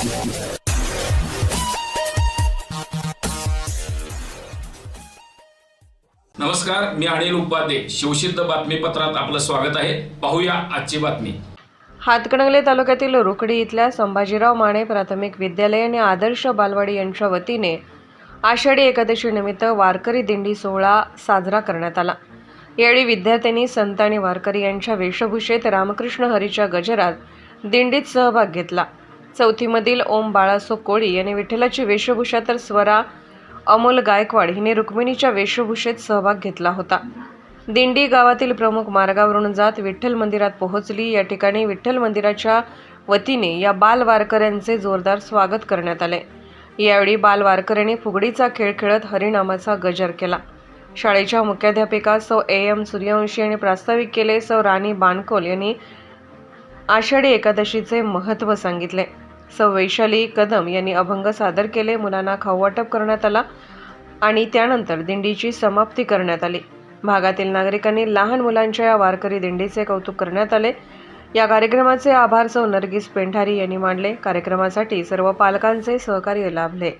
नमस्कार मी अनिल उपाध्ये. शिवसिद्ध बातमीपत्रात आपलं स्वागत आहे. पाहूया आजची बातमी. हातकणंगले तालुक्यातील रुकडी इथल्या संभाजीराव माने प्राथमिक विद्यालय आणि आदर्श बालवाडी यांच्या वतीने आषाढी एकादशीनिमित्त वारकरी दिंडी सोहळा साजरा करण्यात आला. यावेळी विद्यार्थ्यांनी संत आणि वारकरी यांच्या वेशभूषेत रामकृष्ण हरीच्या गजरात दिंडीत सहभाग घेतला. चौथीमधील ओम बाळासो कोळी यांनी विठ्ठलाची वेशभूषा तर स्वरा अमोल गायकवाड हिने रुक्मिणीच्या वेशभूषेत सहभाग घेतला होता. दिंडी गावातील प्रमुख मार्गावरून जात विठ्ठल मंदिरात पोहोचली. या ठिकाणी विठ्ठल मंदिराच्या वतीने या बाल वारकऱ्यांचे जोरदार स्वागत करण्यात आले. यावेळी बाल वारकऱ्यांनी फुगडीचा खेळ खेळत हरिनामाचा गजर केला. शाळेच्या मुख्याध्यापिका सौ ए एम सूर्यवंशी यांनी प्रास्ताविक केले. सौ राणी बानकोल यांनी आषाढी एकादशीचे महत्त्व सांगितले. सौ. वैशाली कदम यांनी अभंग सादर केले मुलांना खाऊवाटप करण्यात आला आणि त्यानंतर दिंडीची समाप्ती करण्यात आली. भागातील नागरिकांनी लहान मुलांच्या या वारकरी दिंडीचे कौतुक करण्यात आले. या कार्यक्रमाचे आभार सौ. नर्गिस पेंढारी यांनी मांडले कार्यक्रमासाठी सर्व पालकांचे सहकार्य लाभले.